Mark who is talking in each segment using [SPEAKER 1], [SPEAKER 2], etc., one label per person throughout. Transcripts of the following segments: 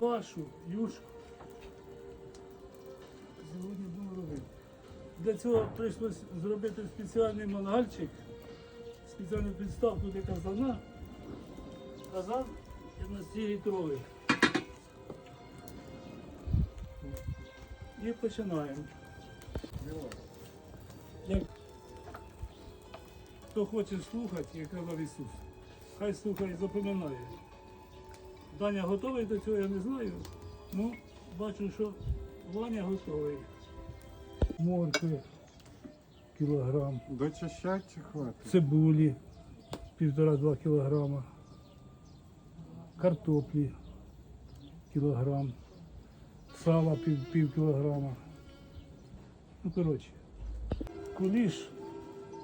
[SPEAKER 1] Пашу, юшку. Сьогодні буду робити. Для цього прийшлося зробити спеціальний мангальчик, спеціальну підставку для казана. Казан 15-літровий. І починаємо. Як хто хоче слухати, як казав Ісус, хай слухає і запам'ятає. Даня готовий до цього, я не знаю. Ну, бачу, що Ваня готовий. Моркви кілограм.
[SPEAKER 2] Дочищать чи хватить?
[SPEAKER 1] Цибулі півтора-два кілограма. Картоплі кілограм. Сала пів, пів кілограма. Ну, коротше. Куліш,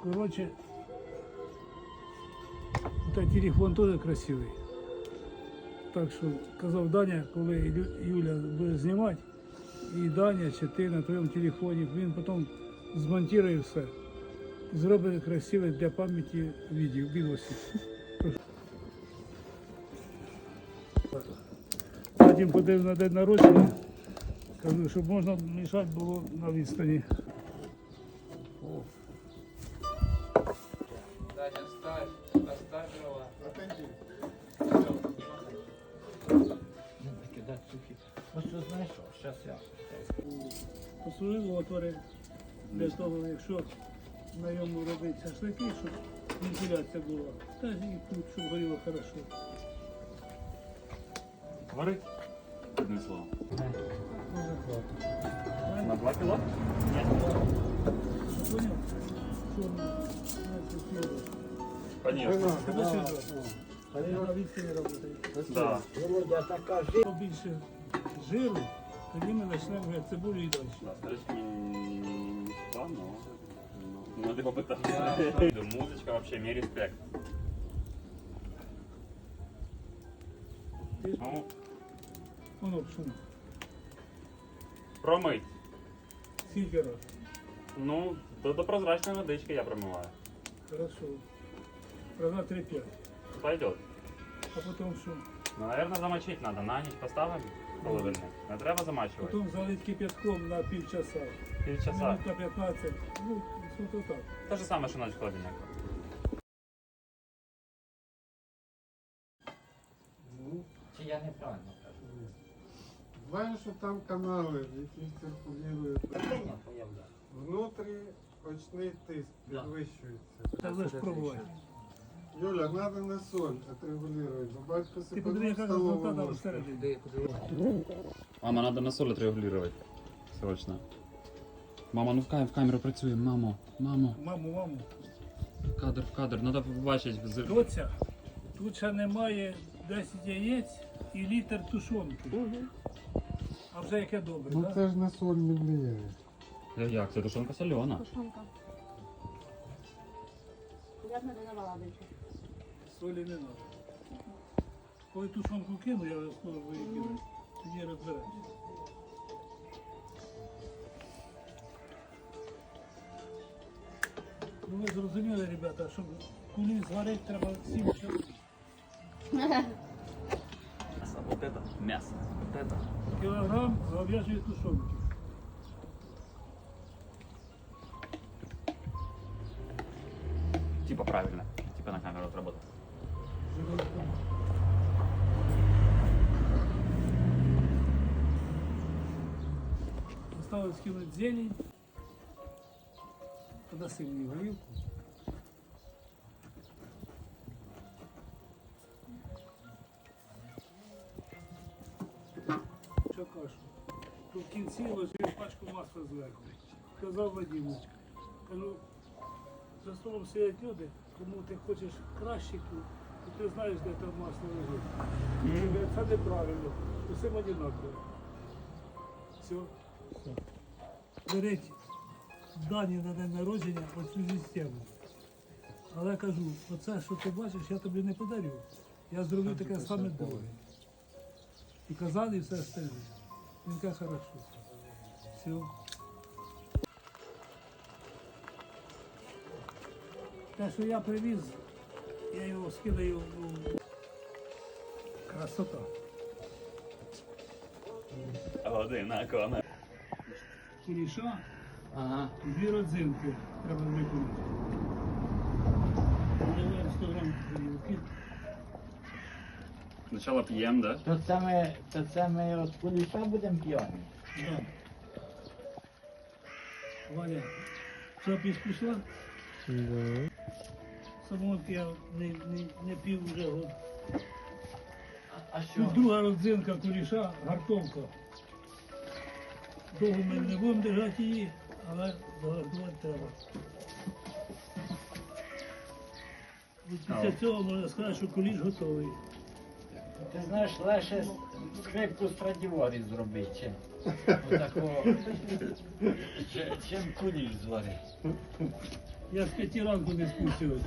[SPEAKER 1] коротше, та телефон теж красивий. Так що казав Даня, коли Юля буде знімати, і Даня чи ти на твоєму телефоні, він потім змонтує все. Зробить красиве для пам'яті відео, відосів. Потім подив на день народження. Кажу, щоб можна мішати було на відстані.
[SPEAKER 3] Сухі. Ось що знаєш що? Зараз я.
[SPEAKER 1] Послужив отвори для того, якщо на ньому робити шашлики, щоб вентиляція була. Та і тут, щоб горіло хорошо.
[SPEAKER 4] Варить? Словом.
[SPEAKER 1] Може хватить.
[SPEAKER 4] На 2 кіло?
[SPEAKER 1] Поняв? Чорно. Це тіло.
[SPEAKER 4] Конечно.
[SPEAKER 1] Тебе сюди. А я на відстані працюю.
[SPEAKER 4] Да.
[SPEAKER 3] Володя, така жи.
[SPEAKER 1] Побільше жиру, тоді ми почнемо вже цибулю і далі.
[SPEAKER 4] Да, строчки не шла, но ну, надо попытаться. Музычка вообще, мне респект.
[SPEAKER 1] Ти ж
[SPEAKER 4] Ну,
[SPEAKER 1] воно шум.
[SPEAKER 4] промыть.
[SPEAKER 1] Скільки раз?
[SPEAKER 4] Ну, до, до прозрачной водички я промываю.
[SPEAKER 1] Хорошо. Раза 3-5.
[SPEAKER 4] Пойдет.
[SPEAKER 1] А потім що?
[SPEAKER 4] Ну, наверное, замочить надо. На ніч поставим холодильник. Не треба замачувати.
[SPEAKER 1] Потім залить кипятком на півчаса.
[SPEAKER 4] Півчаса.
[SPEAKER 1] Минут на 15. Ну, то так.
[SPEAKER 4] Те ж саме, що ночь холодильник.
[SPEAKER 3] Чи я неправильно кажу?
[SPEAKER 2] Знаєш, що там канали.
[SPEAKER 3] Ні, появляю.
[SPEAKER 2] Внутрі очний тиск підвищується.
[SPEAKER 1] Та ви ж пробувати.
[SPEAKER 2] Юля, надо на соль отрегулировать. Батько
[SPEAKER 1] Ти подиви, яка результата всередині.
[SPEAKER 3] Куди, куди?
[SPEAKER 4] Мама, надо на соль отрегулировать. Срочно. Мама, ну в, кам- в камеру працюємо, мамо. Мамо.
[SPEAKER 1] Маму, маму.
[SPEAKER 4] Кадр, в кадр. Надо побачити. з-
[SPEAKER 1] Доця, тут ще немає 10 яєць і літр тушонки. А вже яке добре,
[SPEAKER 2] Ну
[SPEAKER 1] так?
[SPEAKER 2] це ж на соль не влияє.
[SPEAKER 4] Е, Як? Це тушонка сольона.
[SPEAKER 5] Тушонка. Я б не додавала більше.
[SPEAKER 1] Солі не треба. Коли тушонку кину, я скоро викину, тоді розберемося. Ну ви зрозуміли, ребята, щоб кулі зварити треба 7 чоловік.
[SPEAKER 4] Мясо. Вот это мясо. Вот это.
[SPEAKER 1] Кілограм говяжої тушонки.
[SPEAKER 4] Типа правильно. Типа на камеру отработал.
[SPEAKER 1] Осталось кинуть зелень. Подаси мені горілку. Що кашу? То в кінці ложив пачку масла зверху. Казав Вадиму. Кажу, за столом сидять люди, кому ти хочеш кращику, то ти знаєш, де там масло лежить. Каже, Це неправильно, усім одинаково. Все. Беріть дані на день народження оцю систему. Але кажу, оце, що ти бачиш, я тобі не подарю. Я зроблю таке саме друге. І казали, і все остальне. Він каже, хорошо. Все. Те, що я привіз, я його скидаю у красота.
[SPEAKER 4] година коне.
[SPEAKER 1] Куліша,
[SPEAKER 3] Ага.
[SPEAKER 1] дві родзинки треба виконати. Наливаємо 100 грам горілки.
[SPEAKER 4] Спочатку п'ємо, да?
[SPEAKER 3] То це ми, то це ми от куліша будемо п'яні.
[SPEAKER 1] Да. Валя, запись пішла?
[SPEAKER 2] Да.
[SPEAKER 1] Самотки я не, не, не пів вже год.
[SPEAKER 3] А
[SPEAKER 1] що? друга родзинка куліша, гартовка. Довго ми не будемо держати її, але загартувати треба. От Після цього можна сказати, що куліш готовий.
[SPEAKER 3] Ти знаєш, легше скрипку Страдіварі зробити, чим отакого, чим куліш зварити.
[SPEAKER 1] Я з п'яті ранку не спустився.